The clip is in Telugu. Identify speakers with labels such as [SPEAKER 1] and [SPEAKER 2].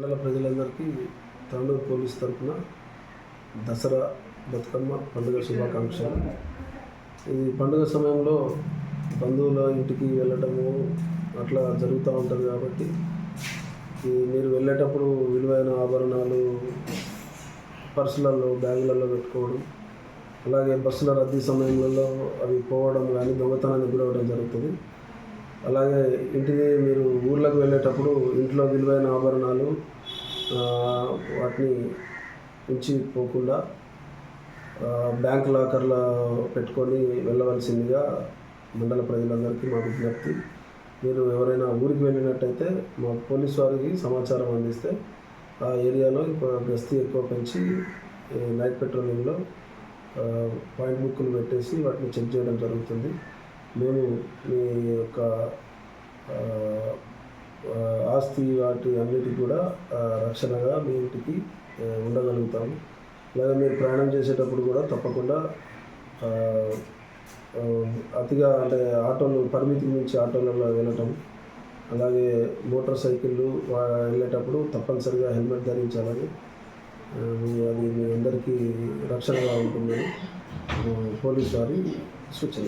[SPEAKER 1] మండల ప్రజలందరికీ తాండూరు పోలీస్ తరఫున దసరా బతుకమ్మ పండుగ శుభాకాంక్షలు. ఇది పండుగ సమయంలో బంధువుల ఇంటికి వెళ్ళటము అట్లా జరుగుతూ ఉంటుంది కాబట్టి మీరు వెళ్ళేటప్పుడు విలువైన ఆభరణాలు పర్సులలో బ్యాగులలో పెట్టుకోవడం అలాగే బస్సుల రద్దీ సమయంలో అవి పోవడం కానీ దొంగతనానికి గురవడం జరుగుతుంది. అలాగే ఇంటిది మీరు ఊర్లకు వెళ్ళేటప్పుడు ఇంట్లో విలువైన ఆభరణాలు వాటిని ఉంచి పోకుండా బ్యాంక్ లాకర్లో పెట్టుకొని వెళ్ళవలసిందిగా మండల ప్రజలందరికీ మా విజ్ఞప్తి. మీరు ఎవరైనా ఊరికి వెళ్ళినట్టయితే మా పోలీస్ వారికి సమాచారం అందిస్తే ఆ ఏరియాలో గస్తీ ఎక్కువ పెంచి నైట్ పెట్రోలింగ్లో పాయింట్ బుక్కులు పెట్టేసి వాటిని చెక్ చేయడం జరుగుతుంది. మేము మీ యొక్క ఆస్తి వాటి అన్నిటి కూడా రక్షణగా మీ ఇంటికి ఉండగలుగుతాము. అలాగే మీరు ప్రయాణం చేసేటప్పుడు కూడా తప్పకుండా అతిగా అంటే ఆటోలు పరిమితి మించి ఆటోలలో వెళ్ళటం అలాగే మోటార్ సైకిళ్ళు వెళ్ళేటప్పుడు తప్పనిసరిగా హెల్మెట్ ధరించాలని అది మీ అందరికీ రక్షణగా ఉంటుందని పోలీస్ వారి సూచన